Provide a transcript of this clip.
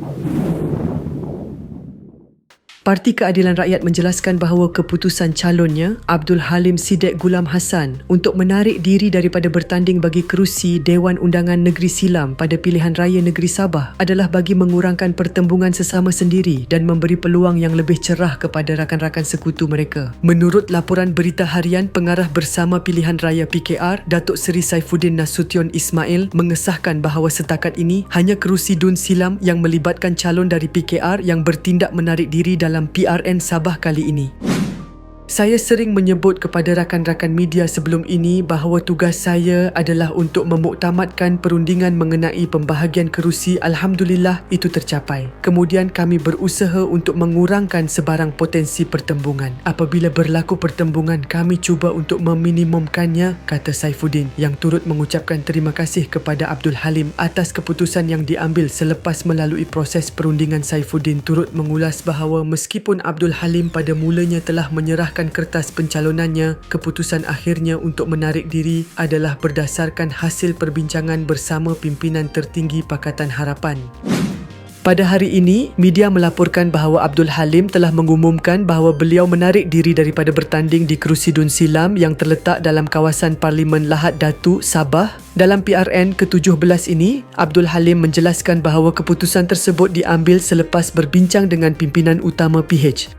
Thank you. Parti Keadilan Rakyat menjelaskan bahawa keputusan calonnya Abdul Halim Sidek Gulam Hassan untuk menarik diri daripada bertanding bagi kerusi Dewan Undangan Negeri Silam pada pilihan raya Negeri Sabah adalah bagi mengurangkan pertembungan sesama sendiri dan memberi peluang yang lebih cerah kepada rakan-rakan sekutu mereka. Menurut laporan berita harian pengarah bersama pilihan raya PKR, Datuk Seri Saifuddin Nasution Ismail mengesahkan bahawa setakat ini hanya kerusi Dun Silam yang melibatkan calon dari PKR yang bertindak menarik diri dalam PRN Sabah kali ini. Saya sering menyebut kepada rakan-rakan media sebelum ini bahawa tugas saya adalah untuk memuktamadkan perundingan mengenai pembahagian kerusi Alhamdulillah itu tercapai. Kemudian kami berusaha untuk mengurangkan sebarang potensi pertembungan. Apabila berlaku pertembungan, kami cuba untuk meminimumkannya, kata Saifuddin yang turut mengucapkan terima kasih kepada Abdul Halim atas keputusan yang diambil selepas melalui proses perundingan Saifuddin turut mengulas bahawa meskipun Abdul Halim pada mulanya telah menyerahkan menyerahkan kertas pencalonannya, keputusan akhirnya untuk menarik diri adalah berdasarkan hasil perbincangan bersama pimpinan tertinggi Pakatan Harapan. Pada hari ini, media melaporkan bahawa Abdul Halim telah mengumumkan bahawa beliau menarik diri daripada bertanding di kerusi Dun Silam yang terletak dalam kawasan Parlimen Lahad Datu, Sabah. Dalam PRN ke-17 ini, Abdul Halim menjelaskan bahawa keputusan tersebut diambil selepas berbincang dengan pimpinan utama PH.